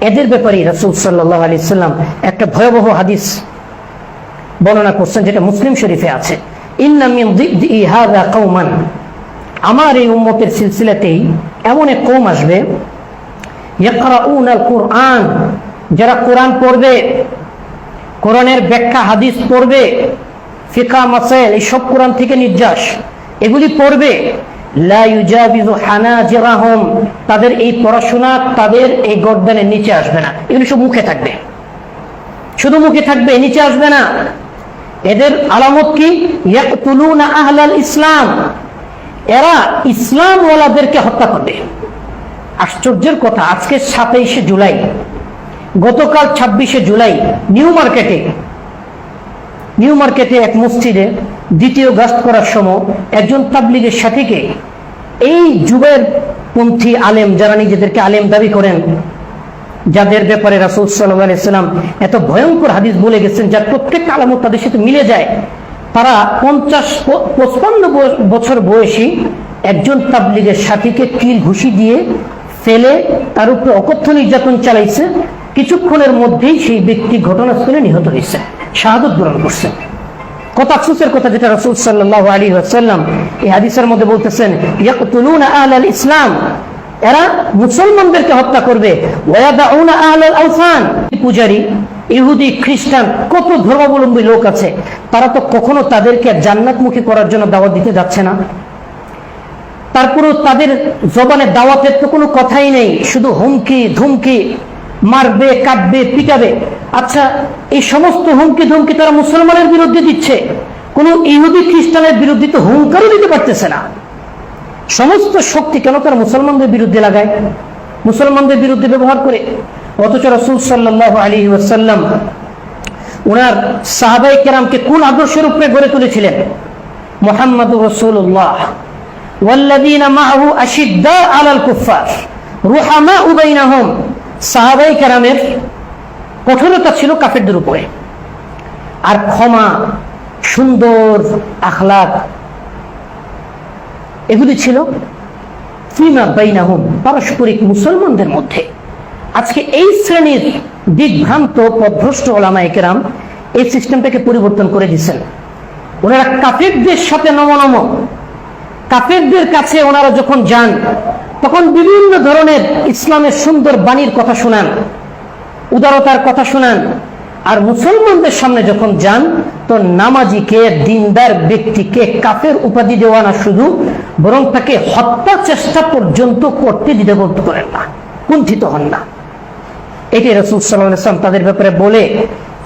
এদের ব্যাপারে রসুল সাল্লাহ আলি সাল্লাম একটা ভয়াবহ হাদিস বর্ণনা করছেন যেটা মুসলিম শরীফে আছে। আমার এই উম্মতের সিলসিলাতেই এমন এক কৌম আসবে কোরআন যারা কোরআন পড়বে, কোরআনের ব্যাখ্যা, হাদিস পড়বে, ফিকা, মাসাইল, এই সব কোরআন থেকে নির্যাস। এগুলি পড়বে তাদের এই পড়াশোনা, তাদের এই গর্দানের নিচে আসবে না। এগুলি সব মুখে থাকবে। শুধু মুখে থাকবে, নিচে আসবে না। এদের আলামত কি? আহলাল ইসলাম। এরা ইসলাম ওয়ালাদেরকে হত্যা করবে। আশ্চর্যের কথা, আজকে সাতাইশে জুলাই, গতকাল ছাব্বিশে জুলাই, নিউ মার্কেটে নিউ মার্কেটে এক মসজিদে দ্বিতীয় গাস্ত করার সময় একজন তাবলিগের সাথীকে এই যুগের পন্থী আলেম যারা নিজেদেরকে আলেম দাবি করেন, যাদের ব্যাপারে রাসুল সাল্লাম এত ভয়ঙ্কর হাদিস বলে গেছেন, যার প্রত্যেকটা আলামত তাদের সাথে মিলে যায়, তারা পঞ্চাশ পঁচপান্ন বছর বয়সী একজন তাবলিগের সাথীকে কিল ঘুষি দিয়ে ফেলে তার উপরে অকথ্য নির্যাতন চালাইছে। কিছুক্ষণের মধ্যেই সেই ব্যক্তি ঘটনাস্থলে নিহত হয়েছে। শাহাদত গ্রহণ করছেন কত আফসোসের কথা যেটা রসুল সাল্লাহ আলী এই হাদিসের মধ্যে বলতেছেন, ইয়াকতুলুনা আহলাল ইসলাম এরা মুসলমানদেরকে হত্যা করবে। আহলাল আওসান পূজারী, ইহুদি, খ্রিস্টান, কত ধর্মাবলম্বী লোক আছে, তারা তো কখনো তাদেরকে জান্নাতমুখী করার জন্য দাওয়াত দিতে যাচ্ছে না। তারপরেও তাদের জবানে দাওয়াতের তো কোনো কথাই নেই, শুধু হুমকি, ধুমকি, মারবে কাটবে পিটাবে। আচ্ছা এই সমস্ত হুমকি ধুমকি তারা মুসলমানের বিরুদ্ধে দিচ্ছে কোনো ইহুদি খ্রিস্টানের বিরুদ্ধে তো হুঙ্কারও দিতে পারতেছে না সমস্ত শক্তি কেন তারা মুসলমানদের বিরুদ্ধে লাগায় মুসলমানদের বিরুদ্ধে ব্যবহার করে অথচ রসুল সাল্লাহ আলী ওয়াসাল্লাম ওনার সাহাবাই কেরামকে কোন আদর্শের উপরে গড়ে তুলেছিলেন মোহাম্মদ রসুল্লাহ والذين معه أشداء على الكفار رحماء بينهم সাহাবাই কেরামের কঠোরতা ছিল কাফেরদের উপরে। আর ক্ষমা, সুন্দর আখলাক এগুলি ছিল ফিমা পারস্পরিক মুসলমানদের মধ্যে। আজকে এই শ্রেণির দিগ্ভ্রান্ত পদভ্রষ্ট ওলামায় কেরাম এই সিস্টেমটাকে পরিবর্তন করে দিচ্ছেন ওনারা কাফেরদের সাথে নম নম কাফেরদের কাছে ওনারা যখন যান, তখন বিভিন্ন ধরনের ইসলামের সুন্দর বাণীর কথা শোনান। উদারতার কথা শোনান। আর মুসলমানদের সামনে যখন যান, তো নামাজিকে, দিনদার ব্যক্তিকে, কাফের উপাধি দেওয়া না শুধু, বরং তাকে হত্যা চেষ্টা পর্যন্ত করতে বলতে করেন না, কুণ্ঠিত হন না। এটি রসুল সাল্লাম তাদের ব্যাপারে বলে,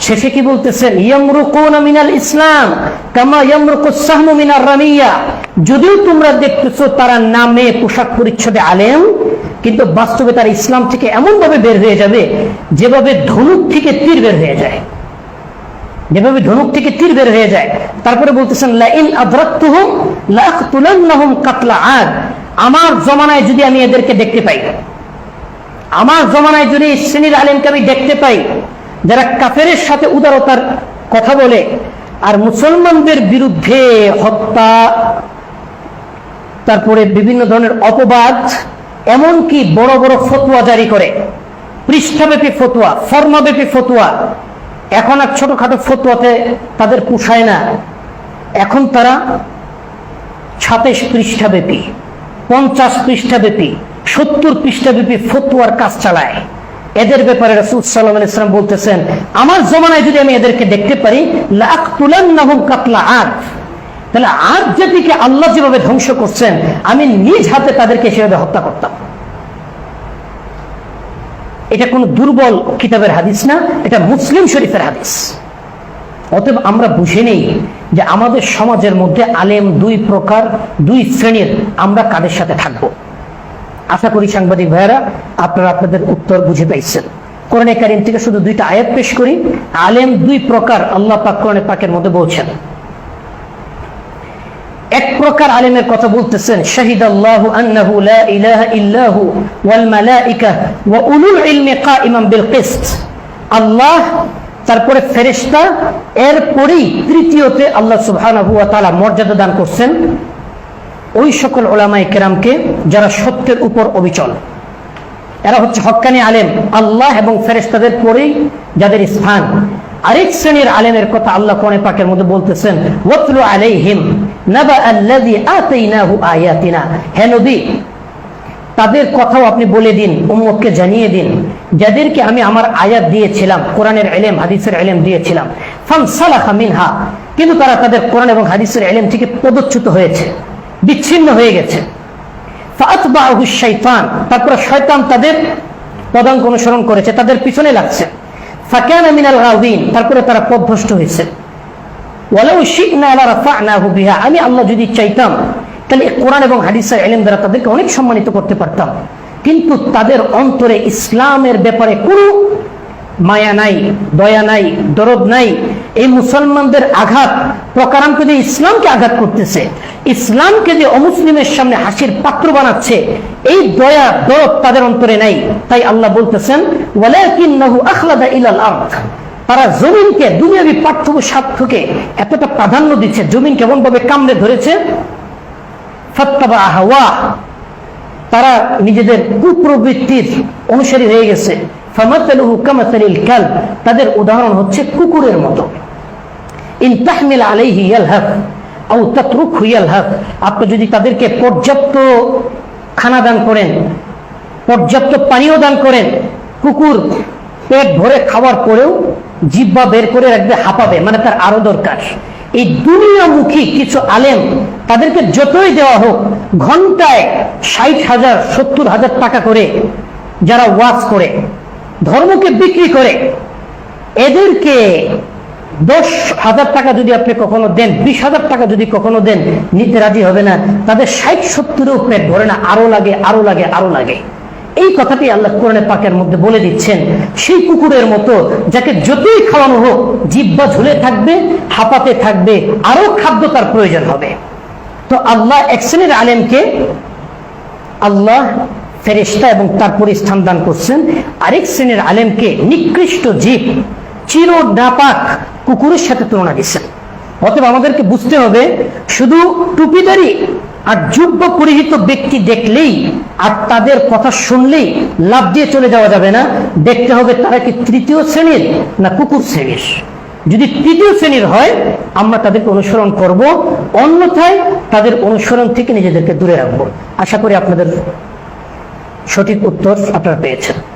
শেষে কি বলতেছেন? মিনাল ইসলাম, কামা মিনার রামিয়া। যদিও তোমরা দেখতেছো তারা নামে পোশাক পরিচ্ছদে আলেম কিন্তু বাস্তবে তারা ইসলাম থেকে এমন ভাবে বের হয়ে যাবে, যেভাবে ধনুক থেকে তীর বের হয়ে যায়। যেভাবে ধনুক থেকে তীর বের হয়ে যায়। তারপরে বলতেছেন, লাইন আদরাক্তুহুম লাআকতুলান্নাহুম কাতলা আদ। আমার জমানায় যদি আমি এদেরকে দেখতে পাই, আমার জমানায় যদি শ্রেণির আলেমকে আমি দেখতে পাই, যারা কাফেরের সাথে উদারতার কথা বলে আর মুসলমানদের বিরুদ্ধে হত্যা, তারপরে বিভিন্ন ধরনের অপবাদ এমনকি বড় বড় ফতুয়া জারি করে। পৃষ্ঠাব্যাপী ফতুয়া, ফর্মাব্যাপী ফতুয়া। এখন আর ছোটখাটো ফতুয়াতে তাদের পোষায় না। এখন তারা সাতাইশ পৃষ্ঠাব্যাপী, পঞ্চাশ পৃষ্ঠাব্যাপী, সত্তর পৃষ্ঠাব্যাপী ফতুয়ার কাজ চালায়। এদের ব্যাপারে রসুল সাল্লাহ ইসলাম বলতেছেন, আমার জমানায় যদি আমি এদেরকে দেখতে পারি লাখ তুলান কাতলা আট তাহলে আজ জাতিকে আল্লাহ যেভাবে ধ্বংস করছেন, আমি নিজ হাতে তাদেরকে সেভাবে হত্যা করতাম। এটা কোন দুর্বল কিতাবের হাদিস না, এটা মুসলিম শরীফের হাদিস। অতএব আমরা বুঝে নেই যে আমাদের সমাজের মধ্যে আলেম দুই প্রকার, দুই শ্রেণির আমরা কাদের সাথে থাকব। আশা করি সাংবাদিক ভাইয়েরা, আপনারা আপনাদের উত্তর বুঝে পাইছেন কোরআনে কারিম থেকে শুধু দুইটা আয়াত পেশ করি। আলেম দুই প্রকার, আল্লাহ পাক কোরআনে পাকের মধ্যে বলছেন এক প্রকার আলেমের কথা বলতেছেন শাহিদ আল্লাহ আন্নাহু লা ইলাহা ইল্লাহু ওয়াল মালাইকা ওয়া উলুল ইলমি কাইমান বিল কিসত। আল্লাহ তারপরে ফেরেশতা, এরপরেই তৃতীয়তে আল্লাহ সুবহানাহু ওয়া তাআলা মর্যাদা দান করছেন ওই সকল ওলামায়ে কেরামকে যারা সত্যের উপর অবিচল। এরা হচ্ছে হক্কানি আলেম, আল্লাহ এবং ফেরেশতাদের পরেই যাদের স্থান। আরেক শ্রেণির আলেমের কথা আল্লাহ কোরআনে পাকের মধ্যে বলতেছেন, ওয়াতলু আলাইহিম নাবা আল্লাযী আতাইনাহু আয়াতিনা। হে নবী, তাদের কথাও আপনি বলে দিন, উম্মতকে জানিয়ে দিন, যাদেরকে আমি আমার আয়াত দিয়েছিলাম, কোরআনের এলেম, হাদিসের এলেম দিয়েছিলাম। ফান সালাখা মিনহা, কিন্তু তারা তাদের কোরআন এবং হাদিসের এলেম থেকে পদচ্যুত হয়েছে, বিচ্ছিন্ন হয়ে গেছে। ফাতবাহু শাইতান, তারপরে শয়তান তাদের পদাঙ্ক অনুসরণ করেছে, তাদের পিছনে লাগছে। ফাকানা মিনাল গাউদিন তারপরে তারা পথভ্রষ্ট হয়েছে। ওয়ালাউ শি'না লারাফা'নাহু বিহা, আমি আল্লাহ যদি চাইতাম, তাহলে কোরআন এবং হাদিসের এলেম দ্বারা তাদেরকে অনেক সম্মানিত করতে পারতাম। কিন্তু তাদের অন্তরে ইসলামের ব্যাপারে কোনো মায়া নাই, দয়া নাই, দরদ নাই। এই মুসলমানদের আঘাত প্রকারান্ত যে ইসলামকে আঘাত করতেছে, ইসলামকে যে অমুসলিমের সামনে হাসির পাত্র বানাচ্ছে, এই দয়া, দরদ তাদের অন্তরে নাই। তাই আল্লাহ বলতেছেন তারা জমিনকে, দুনিয়াবি পার্থক্য স্বার্থকে এতটা প্রাধান্য দিচ্ছে, জমিন কেমন ভাবে কামড়ে ধরেছে? তারা নিজেদের কুপ্রবৃত্তির অনুসারী হয়ে গেছে। তাদের উদাহরণ হচ্ছে কুকুরের মতো। আপনি যদি তাদেরকে পর্যাপ্ত খানা দান করেন, পর্যাপ্ত পানীয় দান করেন, কুকুর পেট ভরে খাওয়ার পরেও জিব্বা বের করে রাখবে, হাঁপাবে মানে তার আরও দরকার। এই দুনিয়ামুখী কিছু আলেম তাদেরকে যতই দেওয়া হোক, ঘন্টায় ষাট হাজার, সত্তর হাজার টাকা করে যারা ওয়াজ করে ধর্মকে বিক্রি করে এদেরকে দশ হাজার টাকা যদি আপনি কখনো দেন, বিশ হাজার টাকা যদি কখনো দেন, নিতে রাজি হবে না। তাদের ষাট সত্তরেও পেট ভরে না, আরও লাগে আরও লাগে আরও লাগে। এই কথাটি আল্লাহ কোরআনে পাকের মধ্যে বলে দিচ্ছেন। সেই কুকুরের মতো যাকে যতই খাওয়ানো হোক, জিব্বা ঝুলে থাকবে, হাঁপাতে থাকবে, আরও খাদ্য তার প্রয়োজন হবে। তো আল্লাহ এক শ্রেণির আলেমকে আল্লাহ ফেরেশতা এবং তারপরে স্থান দান করছেন। আরেক শ্রেণির আলেমকে নিকৃষ্ট জীব চির নাপাক কুকুরের সাথে তুলনা দিচ্ছেন। অতএব আমাদেরকে বুঝতে হবে, শুধু টুপিদারি আর যুব্য পরিহিত ব্যক্তি দেখলেই আর তাদের কথা শুনলেই লাভ দিয়ে চলে যাওয়া যাবে না। দেখতে হবে তারা কি তৃতীয় শ্রেণির না কুকুর শ্রেণির। যদি তৃতীয় শ্রেণির হয়, আমরা তাদেরকে অনুসরণ করব, অন্যথায় তাদের অনুসরণ থেকে নিজেদেরকে দূরে রাখব। আশা করি আপনাদের সঠিক উত্তর আপনারা পেয়েছেন।